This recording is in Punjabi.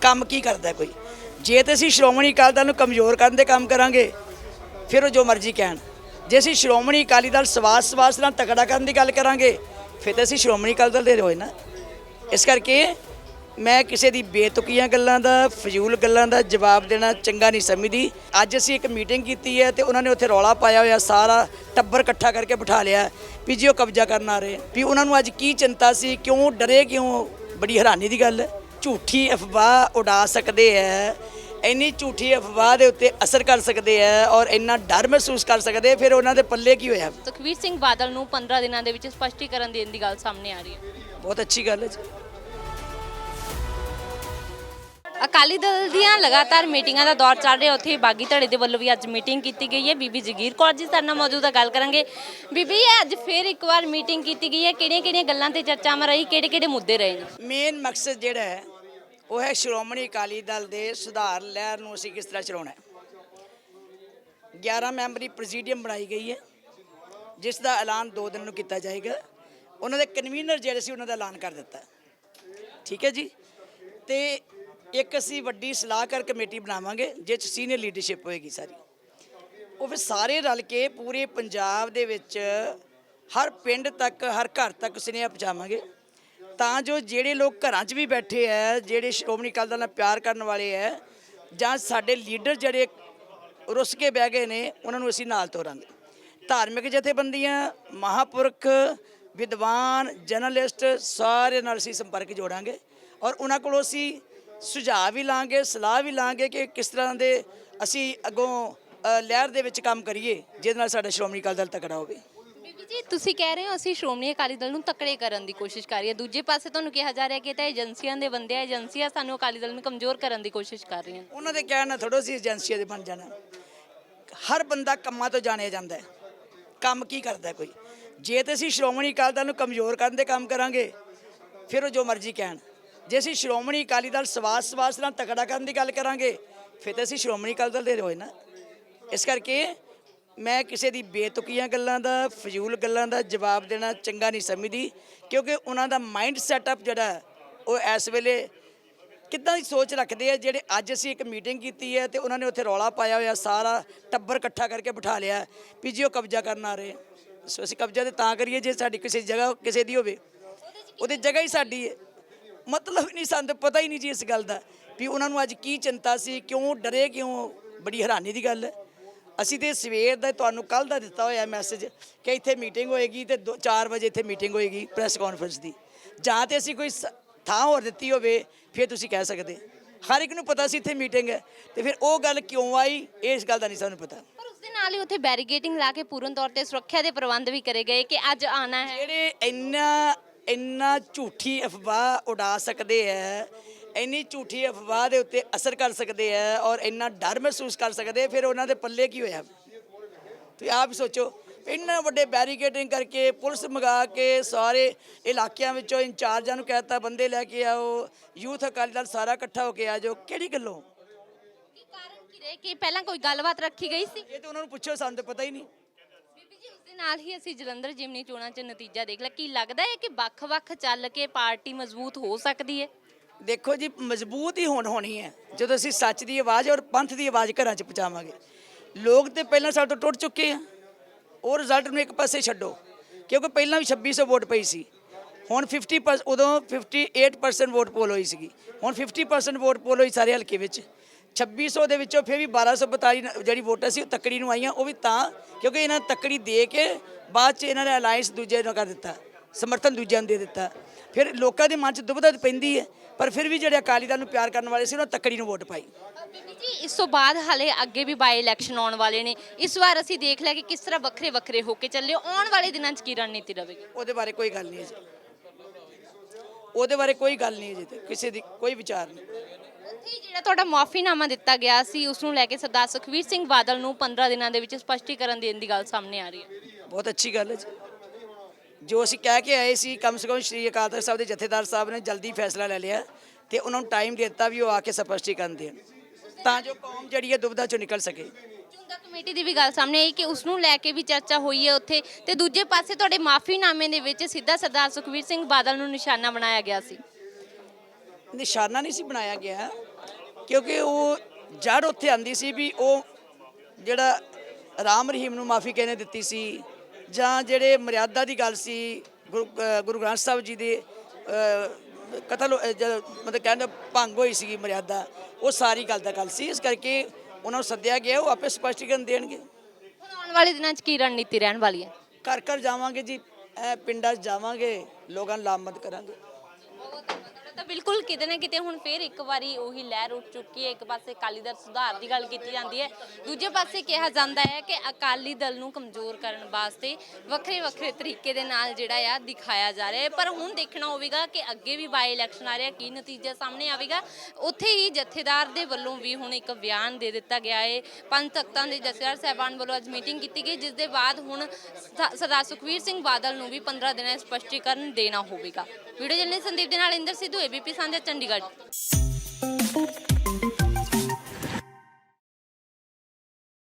ਕੰਮ ਕੀ ਕਰਦਾ ਕੋਈ? ਜੇ ਤੇ ਅਸੀਂ ਸ਼੍ਰੋਮਣੀ ਅਕਾਲੀ ਦਲ ਨੂੰ ਕਮਜ਼ੋਰ ਕਰਨ ਦੇ ਕੰਮ ਕਰਾਂਗੇ, ਫਿਰ ਉਹ ਜੋ ਮਰਜ਼ੀ ਕਹਿਣ। ਜੇ ਅਸੀਂ ਸ਼੍ਰੋਮਣੀ ਅਕਾਲੀ ਦਲ ਸਵਾਸ ਸਵਾਸ ਨਾਲ ਤਕੜਾ ਕਰਨ ਦੀ ਗੱਲ ਕਰਾਂਗੇ, ਫਿਰ ਤਾਂ ਅਸੀਂ ਸ਼੍ਰੋਮਣੀ ਅਕਾਲੀ ਦਲ ਦੇ ਹੋਏ ਨਾ। ਇਸ ਕਰਕੇ ਮੈਂ ਕਿਸੇ ਦੀ ਬੇਤੁਕੀਆਂ ਗੱਲਾਂ ਦਾ, ਫਜ਼ੂਲ ਗੱਲਾਂ ਦਾ ਜਵਾਬ ਦੇਣਾ ਚੰਗਾ ਨਹੀਂ ਸਮਝਦੀ। ਅੱਜ ਅਸੀਂ ਇੱਕ ਮੀਟਿੰਗ ਕੀਤੀ ਹੈ ਤੇ ਉਹਨਾਂ ਨੇ ਉੱਥੇ ਰੌਲਾ ਪਾਇਆ ਹੋਇਆ, ਸਾਰਾ ਟੱਬਰ ਇਕੱਠਾ ਕਰਕੇ ਬਿਠਾ ਲਿਆ ਵੀ ਜੀ ਉਹ ਕਬਜ਼ਾ ਕਰਨ ਆ ਰਹੇ। ਵੀ ਉਹਨਾਂ ਨੂੰ ਅੱਜ ਕੀ ਚਿੰਤਾ ਸੀ, ਕਿਉਂ ਡਰੇ, ਕਿਉਂ? ਬੜੀ ਹੈਰਾਨੀ ਦੀ ਗੱਲ ਹੈ। ਝੂਠੀ ਅਫਵਾਹ ਉਡਾ ਸਕਦੇ ਹੈ ਇੰਨੀ ਝੂਠੀ ਅਫਵਾਹ ਦੇ ਉੱਤੇ ਅਸਰ ਕਰ ਸਕਦੇ ਹੈ ਔਰ ਇੰਨਾ ਡਰ ਮਹਿਸੂਸ ਕਰ ਸਕਦੇ ਫਿਰ ਉਹਨਾਂ ਦੇ ਪੱਲੇ ਕੀ ਹੋਇਆ? ਸੁਖਵੀਰ ਸਿੰਘ ਬਾਦਲ ਨੂੰ 15 ਦਿਨਾਂ ਦੇ ਵਿੱਚ ਸਪਸ਼ਟੀਕਰਨ ਦੇਣ ਦੀ ਗੱਲ ਸਾਹਮਣੇ ਆ ਰਹੀ ਹੈ। ਬਹੁਤ ਅੱਛੀ ਗੱਲ ਹੈ ਜੀ। ਅਕਾਲੀ ਦਲ ਦੀਆਂ ਲਗਾਤਾਰ ਮੀਟਿੰਗਾਂ ਦਾ ਦੌਰ ਚੱਲ ਰਿਹਾ। ਉੱਥੇ ਬਾਗੀ ਧੜੇ ਦੇ ਵੱਲੋਂ ਵੀ ਅੱਜ ਮੀਟਿੰਗ ਕੀਤੀ ਗਈ ਹੈ। ਬੀਬੀ ਜਗੀਰ ਕੌਰ ਜੀ ਸਾਡੇ ਨਾਲ ਮੌਜੂਦ ਹੈ ਗੱਲ ਕਰਾਂਗੇ। ਬੀਬੀ, ਇਹ ਅੱਜ ਫੇਰ ਇੱਕ ਵਾਰ ਮੀਟਿੰਗ ਕੀਤੀ ਗਈ ਹੈ। ਕਿਹੜੀਆਂ ਕਿਹੜੀਆਂ ਗੱਲਾਂ ਤੇ ਚਰਚਾਵਾਂ ਰਹੀ? ਕਿਹੜੇ ਕਿਹੜੇ ਮੁੱਦੇ ਰਹੇ ਨੇ? ਮੇਨ ਮਕਸਦ ਜਿਹੜਾ ਹੈ, ਉਹ ਹੈ ਸ਼੍ਰੋਮਣੀ ਅਕਾਲੀ ਦਲ ਦੇ ਸੁਧਾਰ ਲਹਿਰ ਨੂੰ ਅਸੀਂ ਕਿਸ ਤਰ੍ਹਾਂ ਚਲਾਉਣਾ ਹੈ। 11 ਮੈਂਬਰੀ ਪ੍ਰੈਜ਼ੀਡੀਅਮ ਬਣਾਈ ਗਈ ਹੈ, ਜਿਸ ਦਾ ਐਲਾਨ 2 ਦਿਨ ਨੂੰ ਕੀਤਾ ਜਾਏਗਾ। ਉਹਨਾਂ ਦੇ ਕਨਵੀਨਰ ਜਿਹੜੇ ਸੀ, ਉਹਨਾਂ ਦਾ ਐਲਾਨ ਕਰ ਦਿੱਤਾ। ਠੀਕ ਹੈ ਜੀ? ਤੇ ਇੱਕ ਅਸੀਂ ਵੱਡੀ ਸਲਾਹਕਾਰ ਕਮੇਟੀ ਬਣਾਵਾਂਗੇ ਜਿਸ 'ਚ ਸੀਨੀਅਰ ਲੀਡਰਸ਼ਿਪ ਹੋਏਗੀ ਸਾਰੀ। ਉਹ ਫਿਰ ਸਾਰੇ ਰਲ ਕੇ ਪੂਰੇ ਪੰਜਾਬ ਦੇ ਵਿੱਚ ਹਰ ਪਿੰਡ ਤੱਕ, ਹਰ ਘਰ ਤੱਕ ਸੁਨੇਹਾ ਪਹੁੰਚਾਵਾਂਗੇ। ਤਾਂ ਜੋ ਜਿਹੜੇ ਲੋਕ ਘਰਾਂ 'ਚ ਵੀ ਬੈਠੇ ਐ, ਜਿਹੜੇ ਸ਼੍ਰੋਮਣੀ ਅਕਾਲੀ ਦਲ ਨਾਲ ਪਿਆਰ ਕਰਨ ਵਾਲੇ ਐ, ਜਾਂ ਸਾਡੇ ਲੀਡਰ ਜਿਹੜੇ ਰੁੱਸ ਕੇ ਬਹਿ ਗਏ ਨੇ, ਉਹਨਾਂ ਨੂੰ ਅਸੀਂ ਨਾਲ ਤੋਰਾਂਗੇ। ਧਾਰਮਿਕ ਜਥੇਬੰਦੀਆਂ, ਮਹਾਪੁਰਖ, ਵਿਦਵਾਨ, ਜਰਨਲਿਸਟ ਸਾਰੇ ਨਾਲ ਅਸੀਂ ਸੰਪਰਕ ਜੋੜਾਂਗੇ। ਔਰ ਉਹਨਾਂ ਕੋਲੋਂ ਅਸੀਂ ਸੁਝਾਅ ਵੀ ਲਾਂਗੇ ਸਲਾਹ ਵੀ ਲਾਂਗੇ ਕਿ ਕਿਸ ਤਰ੍ਹਾਂ ਦੇ ਅਸੀਂ ਅੱਗੋਂ ਅ, ਲਹਿਰ ਦੇ ਵਿੱਚ ਕੰਮ ਕਰੀਏ ਜਿਹਦੇ ਨਾਲ ਸਾਡਾ ਸ਼੍ਰੋਮਣੀ ਅਕਾਲੀ ਦਲ ਤਕੜਾ ਹੋਵੇ। ਬੀਬੀ ਜੀ ਤੁਸੀਂ ਕਹਿ ਰਹੇ ਹੋ ਅਸੀਂ ਸ਼੍ਰੋਮਣੀ ਅਕਾਲੀ ਦਲ ਨੂੰ ਤਕੜੇ ਕਰਨ ਦੀ ਕੋਸ਼ਿਸ਼ ਕਰ ਰਹੀ ਹੈ। ਦੂਜੇ ਪਾਸੇ ਤੁਹਾਨੂੰ ਕਿਹਾ ਜਾ ਰਿਹਾ ਕਿ ਇਹ ਤਾਂ ਏਜੰਸੀਆਂ ਦੇ ਬੰਦੇ ਆ ਏਜੰਸੀਆਂ ਸਾਨੂੰ ਅਕਾਲੀ ਦਲ ਨੂੰ ਕਮਜ਼ੋਰ ਕਰਨ ਦੀ ਕੋਸ਼ਿਸ਼ ਕਰ ਰਹੀਆਂ ਉਹਨਾਂ ਦੇ ਕਹਿਣ ਨਾਲ ਥੋੜੋ ਸੀ ਏਜੰਸੀਆਂ ਦੇ ਬਣ ਜਾਣਾ। ਹਰ ਬੰਦਾ ਕੰਮਾਂ ਤੋਂ ਜਾਣਿਆ ਜਾਂਦਾ ਹੈ। ਕੰਮ ਕੀ ਕਰਦਾ ਕੋਈ? ਜੇ ਤੇ ਅਸੀਂ ਸ਼੍ਰੋਮਣੀ ਅਕਾਲੀ ਦਲ ਨੂੰ ਕਮਜ਼ੋਰ ਕਰਨ ਦੇ ਕੰਮ ਕਰਾਂਗੇ ਫਿਰ ਉਹ ਜੋ ਮਰਜ਼ੀ ਕਹਿਣ। ਜੇ ਅਸੀਂ ਸ਼੍ਰੋਮਣੀ ਅਕਾਲੀ ਦਲ ਸਵਾਸ ਸਵਾਸ ਨਾਲ ਤਕੜਾ ਕਰਨ ਦੀ ਗੱਲ ਕਰਾਂਗੇ, ਫਿਰ ਤਾਂ ਅਸੀਂ ਸ਼੍ਰੋਮਣੀ ਅਕਾਲੀ ਦਲ ਦੇ ਹੋਏ ਨਾ। ਇਸ ਕਰਕੇ ਮੈਂ ਕਿਸੇ ਦੀ ਬੇਤੁਕੀਆਂ ਗੱਲਾਂ ਦਾ, ਫਜ਼ੂਲ ਗੱਲਾਂ ਦਾ ਜਵਾਬ ਦੇਣਾ ਚੰਗਾ ਨਹੀਂ ਸਮਝਦੀ, ਕਿਉਂਕਿ ਉਹਨਾਂ ਦਾ ਮਾਈਂਡ ਸੈਟਅਪ ਜਿਹੜਾ ਉਹ ਇਸ ਵੇਲੇ ਕਿੱਦਾਂ ਦੀ ਸੋਚ ਰੱਖਦੇ ਆ, ਜਿਹੜੇ ਅੱਜ ਅਸੀਂ ਇੱਕ ਮੀਟਿੰਗ ਕੀਤੀ ਹੈ ਤੇ ਉਹਨਾਂ ਨੇ ਉੱਥੇ ਰੌਲਾ ਪਾਇਆ ਹੋਇਆ, ਸਾਰਾ ਟੱਬਰ ਇਕੱਠਾ ਕਰਕੇ ਬਿਠਾ ਲਿਆ ਵੀ ਜੀ ਉਹ ਕਬਜ਼ਾ ਕਰਨ ਆ ਰਹੇ। ਸੋ ਅਸੀਂ ਕਬਜ਼ਾ ਤੇ ਤਾਂ ਕਰੀਏ ਜੇ ਸਾਡੀ ਕਿਸੇ ਜਗ੍ਹਾ ਕਿਸੇ ਦੀ ਹੋਵੇ। ਉਹਦੀ ਜਗ੍ਹਾ ਹੀ ਸਾਡੀ ਹੈ। ਮਤਲਬ ਨਹੀਂ ਸਾਨੂੰ ਤਾਂ ਪਤਾ ਹੀ ਨਹੀਂ ਜੀ ਇਸ ਗੱਲ ਦਾ ਵੀ ਉਹਨਾਂ ਨੂੰ ਅੱਜ ਕੀ ਚਿੰਤਾ ਸੀ ਕਿਉਂ ਡਰੇ ਕਿਉਂ ਬੜੀ ਹੈਰਾਨੀ ਦੀ ਗੱਲ ਹੈ। ਅਸੀਂ ਤੇ ਸਵੇਰ ਦਾ ਤੁਹਾਨੂੰ ਕੱਲ ਦਾ ਦਿੱਤਾ ਹੋਇਆ ਮੈਸੇਜ ਕਿ ਇੱਥੇ ਮੀਟਿੰਗ ਹੋਏਗੀ ਤੇ 4 ਵਜੇ ਇੱਥੇ ਮੀਟਿੰਗ ਹੋਏਗੀ ਪ੍ਰੈਸ ਕਾਨਫਰੰਸ ਦੀ। ਜਾਂ ਤੇ ਅਸੀਂ ਕੋਈ ਥਾਂ ਹੋਰ ਦਿੱਤੀ ਹੋਵੇ ਫਿਰ ਤੁਸੀਂ ਕਹਿ ਸਕਦੇ। ਹਰ ਇੱਕ ਨੂੰ ਪਤਾ ਸੀ ਇੱਥੇ ਮੀਟਿੰਗ ਹੈ ਤੇ ਫਿਰ ਉਹ ਗੱਲ ਕਿਉਂ ਆਈ ਇਸ ਗੱਲ ਦਾ ਨਹੀਂ ਸਾਨੂੰ ਪਤਾ। ਪਰ ਉਸ ਦੇ ਨਾਲ ਹੀ ਉੱਥੇ ਬੈਰੀਗੇਟਿੰਗ ਲਾ ਕੇ ਪੂਰਨ ਤੌਰ ਤੇ ਸੁਰੱਖਿਆ ਦੇ ਪ੍ਰਬੰਧ ਵੀ ਕਰੇ ਗਏ ਕਿ ਅੱਜ ਆਣਾ ਹੈ। ਜਿਹੜੇ ਇੰਨਾ ਇੰਨਾ ਝੂਠੀ ਅਫਵਾਹ ਉਡਾ ਸਕਦੇ ਹੈ ਇੰਨੀ ਝੂਠੀ ਅਫਵਾਹ ਦੇ ਉੱਤੇ ਅਸਰ ਕਰ ਸਕਦੇ ਹੈ ਔਰ ਇੰਨਾ ਡਰ ਮਹਿਸੂਸ ਕਰ ਸਕਦੇ ਫਿਰ ਉਹਨਾਂ ਦੇ ਪੱਲੇ ਕੀ ਹੋਇਆ? ਤੁਸੀਂ ਆਪ ਹੀ ਸੋਚੋ ਇੰਨਾ ਵੱਡੇ ਬੈਰੀਕੇਡਿੰਗ ਕਰਕੇ ਪੁਲਿਸ ਮੰਗਾ ਕੇ ਸਾਰੇ ਇਲਾਕਿਆਂ ਵਿੱਚੋਂ ਇੰਚਾਰਜਾਂ ਨੂੰ ਕਹਿਤਾ ਬੰਦੇ ਲੈ ਕੇ ਆਓ ਯੂਥ ਅਕਾਲੀ ਦਲ ਸਾਰਾ ਇਕੱਠਾ ਹੋ ਕੇ ਆ ਜਾਓ ਕਿਹੜੀ ਗੱਲੋਂ? ਕੀ ਕਾਰਨ ਕੀ ਰਹੇ? ਕਿ ਪਹਿਲਾਂ ਕੋਈ ਗੱਲਬਾਤ ਰੱਖੀ ਗਈ ਸੀ? ਇਹ ਤਾਂ ਉਹਨਾਂ ਨੂੰ ਪੁੱਛੋ ਸਾਨੂੰ ਤਾਂ ਪਤਾ ਹੀ ਨਹੀਂ। ਨਾਲ ਹੀ ਅਸੀਂ ਜਲੰਧਰ ਜਿਮਨੀ ਚੋਣਾਂ 'ਚ ਨਤੀਜਾ ਦੇਖ ਲਿਆ। ਕੀ ਲੱਗਦਾ ਹੈ ਕਿ ਵੱਖ-ਵੱਖ ਚੱਲ ਕੇ ਪਾਰਟੀ ਮਜ਼ਬੂਤ ਹੋ ਸਕਦੀ ਹੈ? ਦੇਖੋ ਜੀ, ਮਜ਼ਬੂਤ ਹੀ ਹੋਣ ਹੋਣੀ ਹੈ। ਜਦੋਂ ਅਸੀਂ ਸੱਚ ਦੀ ਆਵਾਜ਼ ਔਰ ਪੰਥ ਦੀ ਆਵਾਜ਼ ਘਰਾਂ 'ਚ ਪਹੁੰਚਾਵਾਂਗੇ। ਲੋਕ ਤੇ ਪਹਿਲਾਂ ਸਾਡੇ ਤੋਂ ਟੁੱਟ ਚੁੱਕੇ ਆ। ਉਹ ਰਿਜ਼ਲਟ ਨੂੰ ਇੱਕ ਪਾਸੇ ਛੱਡੋ। ਕਿਉਂਕਿ ਪਹਿਲਾਂ ਵੀ 2600 ਵੋਟ ਪਈ ਸੀ। ਹੁਣ 50 ਪਰ- ਉਦੋਂ 58% ਵੋਟ ਪੋਲ ਹੋਈ ਸੀਗੀ। ਹੁਣ 50% ਵੋਟ ਪੋਲ ਹੋਈ ਸਾਰੇ ਹਲਕੇ ਵਿੱਚ। 2600 ਦੇ ਵਿੱਚੋਂ ਫਿਰ ਵੀ 1242 ਨ- ਜਿਹੜੀ ਵੋਟਾਂ ਸੀ ਉਹ ਤੱਕੜੀ ਨੂੰ ਆਈਆਂ ਉਹ ਵੀ ਤਾਂ ਕਿਉਂਕਿ ਇਹਨਾਂ ਨੇ ਤੱਕੜੀ ਦੇ ਕੇ ਬਾਅਦ ਚ ਇਹਨਾਂ ਨੇ ਅਲਾਈਅੰਸ ਦੂਜੇ ਨੂੰ ਕਰ ਦਿੱਤਾ ਸਮਰਥਨ ਦੂਜਿਆਂ ਨੂੰ ਦੇ ਦਿੱਤਾ। ਫਿਰ ਲੋਕਾਂ ਦੇ ਮਨ 'ਚ ਦੁਬਦਾ ਪੈਂਦੀ ਹੈ ਪਰ ਫਿਰ ਵੀ ਜਿਹੜੇ ਅਕਾਲੀ ਦਲ ਨੂੰ ਪਿਆਰ ਕਰਨ ਵਾਲੇ ਸੀ ਉਹਨਾਂ ਤੱਕੜੀ ਨੂੰ ਵੋਟ ਪਾਈ। ਬੀਬੀ ਜੀ ਇਸ ਤੋਂ ਬਾਅਦ ਹਲੇ ਅੱਗੇ ਵੀ ਬਾਈ ਇਲੈਕਸ਼ਨ ਆਉਣ ਵਾਲੇ ਨੇ। ਇਸ ਵਾਰ ਅਸੀਂ ਦੇਖ ਲਿਆ ਕਿ ਕਿਸ ਤਰ੍ਹਾਂ ਵੱਖਰੇ ਵੱਖਰੇ ਹੋ ਕੇ ਚੱਲੇ ਆਉਣ ਵਾਲੇ ਦਿਨਾਂ 'ਚ ਕੀ ਰਣਨੀਤੀ ਰਹੇਗੀ? ਉਹਦੇ ਬਾਰੇ ਕੋਈ ਗੱਲ ਨਹੀਂ ਹੈ ਜੀ। ਉਹਦੇ ਬਾਰੇ ਕੋਈ ਗੱਲ ਨਹੀਂ ਹੈ ਜੀ ਤੇ ਕਿਸੇ ਦੀ ਕੋਈ ਵਿਚਾਰ ਨਹੀਂ। ਉੱਥੇ ਹੀ ਜਿਹੜਾ ਤੁਹਾਡਾ ਮਾਫੀਨਾਮਾ ਦਿੱਤਾ ਗਿਆ ਸੀ ਉਸ ਨੂੰ ਲੈ ਕੇ ਸਰਦਾਰ ਸੁਖਵੀਰ ਸਿੰਘ ਬਾਦਲ ਨੂੰ 15 ਦਿਨਾਂ ਦੇ ਵਿੱਚ ਸਪਸ਼ਟੀਕਰਨ ਦੇਣ ਦੀ ਗੱਲ ਸਾਹਮਣੇ ਆ ਰਹੀ ਹੈ। ਬਹੁਤ ਅੱਛੀ ਗੱਲ ਹੈ ਜੀ। ਜੋ ਅਸੀਂ ਕਹਿ ਕੇ ਆਏ ਸੀ ਕਮ ਸੇ ਕਮ ਸ਼੍ਰੀ ਅਕਾਲ ਤਖਤ ਸਾਹਿਬ ਦੇ ਜਥੇਦਾਰ ਸਾਹਿਬ ਨੇ ਜਲਦੀ ਫੈਸਲਾ ਲੈ ਲਿਆ ਤੇ ਉਹਨਾਂ ਨੂੰ ਟਾਈਮ ਦਿੱਤਾ ਵੀ ਉਹ ਆ ਕੇ ਸਪਸ਼ਟੀਕਰਨ ਦੇਣ। ਤਾਂ ਜੋ ਕੌਮ ਜਿਹੜੀ ਹੈ ਦੁਬਦਾ ਚੋਂ ਨਿਕਲ ਸਕੇ। ਚੁੰਦਾ ਕਮੇਟੀ ਦੀ ਵੀ ਗੱਲ ਸਾਹਮਣੇ ਆਈ ਕਿ ਉਸ ਨੂੰ ਲੈ ਕੇ ਵੀ ਚਰਚਾ ਹੋਈ ਹੈ ਉੱਥੇ ਤੇ ਦੂਜੇ ਪਾਸੇ ਤੁਹਾਡੇ ਮਾਫੀਨਾਮੇ ਦੇ ਵਿੱਚ ਸਿੱਧਾ ਸਰਦਾਰ ਸੁਖਵੀਰ ਸਿੰਘ ਬਾਦਲ ਨੂੰ ਨਿਸ਼ਾਨਾ ਬਣਾਇਆ ਗਿਆ ਸੀ। ਨਿਸ਼ਾਨਾ ਨਹੀਂ ਸੀ ਬਣਾਇਆ ਗਿਆ ਕਿਉਂਕਿ ਉਹ ਜੜ ਉੱਥੇ ਆਂਦੀ ਸੀ ਵੀ ਉਹ ਜਿਹੜਾ ਰਾਮ ਰਹੀਮ ਨੂੰ ਮਾਫੀ ਕਿਹਨੇ ਦਿੱਤੀ ਸੀ ਜਾਂ ਜਿਹੜੇ ਮਰਿਆਦਾ ਦੀ ਗੱਲ ਸੀ ਗੁਰੂ ਗ੍ਰੰਥ ਸਾਹਿਬ ਜੀ ਦੇ ਕਤਲ ਮਤਲਬ ਕਹਿੰਦੇ ਭੰਗ ਹੋਈ ਸੀ ਮਰਿਆਦਾ ਉਹ ਸਾਰੀ ਗੱਲ ਦਾ ਗੱਲ ਸੀ ਇਸ ਕਰਕੇ ਉਹਨਾਂ ਨੂੰ ਸੱਦਿਆ ਗਿਆ ਉਹ ਆਪੇ ਸਪਸ਼ਟੀਕਰਨ ਦੇਣਗੇ। ਆਉਣ ਵਾਲੇ ਦਿਨਾਂ 'ਚ ਕੀ ਰਣਨੀਤੀ ਰਹਿਣ ਵਾਲੀ ਹੈ? ਘਰ ਘਰ ਜਾਵਾਂਗੇ ਜੀ ਇਹ ਪਿੰਡਾਂ 'ਚ ਜਾਵਾਂਗੇ ਲੋਕਾਂ ਨੂੰ ਲਾਮਤ ਕਰਾਂਗੇ। ਬਿਲਕੁਲ ਕਿਤੇ ਨਾ ਕਿਤੇ ਹੁਣ ਫੇਰ ਇੱਕ ਵਾਰੀ ਉਹੀ ਲਹਿਰ ਉੱਠ ਚੁੱਕੀ ਹੈ। ਇੱਕ ਪਾਸੇ ਅਕਾਲੀ ਦਲ ਸੁਧਾਰ ਦੀ ਗੱਲ ਕੀਤੀ ਜਾਂਦੀ ਹੈ। ਦੂਜੇ ਪਾਸੇ ਕਿਹਾ ਜਾਂਦਾ ਹੈ ਕਿ ਅਕਾਲੀ ਦਲ ਨੂੰ ਕਮਜ਼ੋਰ ਕਰਨ ਵਾਸਤੇ ਵੱਖਰੇ ਵੱਖਰੇ ਤਰੀਕੇ ਦੇ ਨਾਲ ਜਿਹੜਾ ਆ ਦਿਖਾਇਆ ਜਾ ਰਿਹਾ ਹੈ। ਪਰ ਹੁਣ ਦੇਖਣਾ ਹੋਵੇਗਾ ਕਿ ਅੱਗੇ ਵੀ ਬਾਈ ਇਲੈਕਸ਼ਨ ਆ ਰਿਹਾ, ਕੀ ਨਤੀਜਾ ਸਾਹਮਣੇ ਆਵੇਗਾ। ਉੱਥੇ ਹੀ ਜਥੇਦਾਰ ਦੇ ਵੱਲੋਂ ਵੀ ਹੁਣ ਇੱਕ ਬਿਆਨ ਦੇ ਦਿੱਤਾ ਗਿਆ ਹੈ। ਪੰਜ ਤਖਤਾਂ ਦੇ ਜਥੇਦਾਰ ਸਾਹਿਬਾਨ ਵੱਲੋਂ ਅੱਜ ਮੀਟਿੰਗ ਕੀਤੀ ਗਈ, ਜਿਸ ਦੇ ਬਾਅਦ ਹੁਣ ਸਰਦਾਰ ਸੁਖਵੀਰ ਸਿੰਘ ਬਾਦਲ ਨੂੰ ਵੀ 15 ਦਿਨਾਂ ਸਪਸ਼ਟੀਕਰਨ ਦੇਣਾ ਹੋਵੇਗਾ। ਵੀਡੀਓ ਜਰਨਲਿਸਟ ਸੰਦੀਪ ਦੇ ਨਾਲ ਇੰਦਰ ਸਿੱਧੂ ਬੀਪੀ ਸੰਧਿਆ ਚੰਡੀਗੜ੍ਹ।